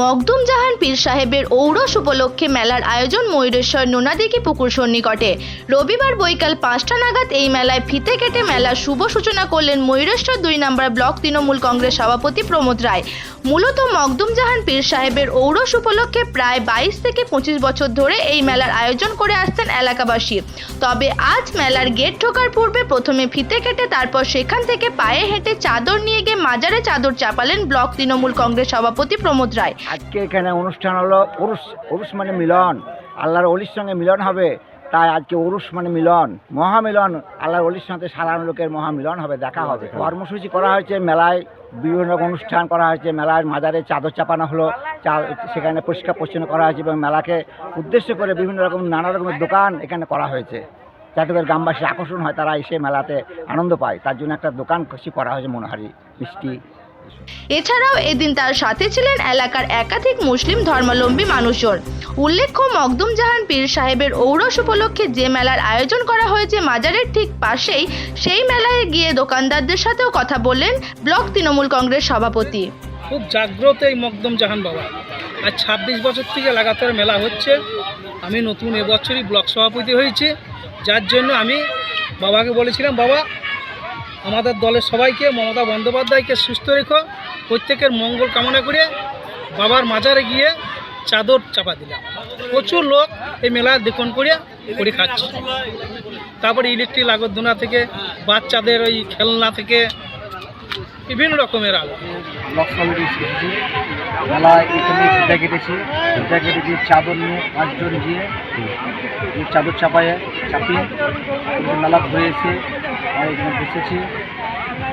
মকদুম জাহান পীর সাহেবের ঔরস উপলক্ষে মেলার আয়োজন ময়ূরেশ্বর নোনাদিঘি পুকুর সন্নিকটে। রবিবার বৈকাল পাঁচটা নাগাদ এই মেলায় ফিতে কেটে মেলার শুভ সূচনা করলেন ময়ূরেশ্বর দুই নম্বর ব্লক তৃণমূল কংগ্রেস সভাপতি প্রমোদ রায়। মূলত মকদুম জাহান পীর সাহেবের ঔরস উপলক্ষে প্রায় বাইশ থেকে পঁচিশ বছর ধরে এই মেলার আয়োজন করে আসছেন এলাকাবাসী। তবে আজ মেলার গেট ঢোকার পূর্বে প্রথমে ফিতে কেটে তারপর সেখান থেকে পায়ে হেঁটে চাদর নিয়ে গিয়ে মাজারে চাদর চাপালেন ব্লক তৃণমূল কংগ্রেস সভাপতি প্রমোদ রায়। আজকে এখানে অনুষ্ঠান হলো উরুস উরুস মানে মিলন। আল্লাহর অলির সঙ্গে মিলন হবে তাই আজকে উরুস মানে মিলন। মহামিলন আল্লাহর অলির সঙ্গে সাধারণ লোকের মহামিলন হবে দেখা হবে। কর্মসূচি করা হয়েছে মেলায় বিভিন্ন রকম অনুষ্ঠান করা হয়েছে। মেলায় মাজারে চাদর চাপানো হলো চা- সেখানে পরিষ্কার পরিচ্ছন্ন করা হয়েছে এবং মেলাকে উদ্দেশ্য করে বিভিন্ন রকম নানা রকমের দোকান এখানে করা হয়েছে। যাতে করে গ্রামবাসী আকর্ষণ হয় তারা এসে মেলাতে আনন্দ পায়। তার জন্য একটা দোকান খুশি করা হয়েছে মনোহারি মিষ্টি এছাড়াও এদিন তার সাথে ছিলেন এলাকার একাধিক মুসলিম ধর্মাবলম্বী মানুষজন। উল্লেখ্য মকদুম জাহান পীর সাহেবের ঔরস উপলক্ষে যে মেলার আয়োজন করা হয়েছে মাজারের ঠিক পাশেই, সেই মেলায় গিয়ে দোকানদারদের সাথেও কথা বললেন ব্লক তৃণমূল কংগ্রেস সভাপতি। খুব জাগ্রত এই মকদম জাহান বাবা। আর ছাব্বিশ বছর থেকে লাগাতার মেলা হচ্ছে। আমি নতুন এবছরই ব্লক সভাপতি হয়েছি। যার জন্য আমি বাবাকে বলেছিলাম, বাবা আমাদের দলের সবাইকে, মমতা বন্দ্যোপাধ্যায়কে সুস্থ রেখো। প্রত্যেকের মঙ্গল কামনা করে বাবার মাজারে গিয়ে চাদর চাপা দিলাম। প্রচুর লোক এই মেলা দেখুন করে করে খাচ্ছে। তারপরে ইলেকট্রিক লাগরদোনা থেকে বাচ্চাদের ওই খেলনা থেকে বিভিন্ন রকমের আলো। ব্লক সমিতি এসেছি কেটেছি। চাদর নিয়ে পাঁচজন গিয়ে চাদর চাপায়, চাপিয়ে মেলা ঘুরে এসে আমরা এখানে বসেছি।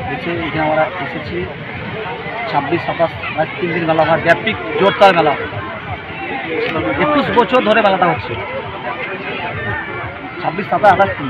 বসে এখানে আমরা এসেছি। ছাব্বিশ, সাতাশ আজ তিন দিন মেলা হয়। ব্যাপিক জোরদার মেলা। একুশ বছর ধরে মেলাটা হচ্ছে। ছাব্বিশ, সাতাশ, আঠাশ, তিন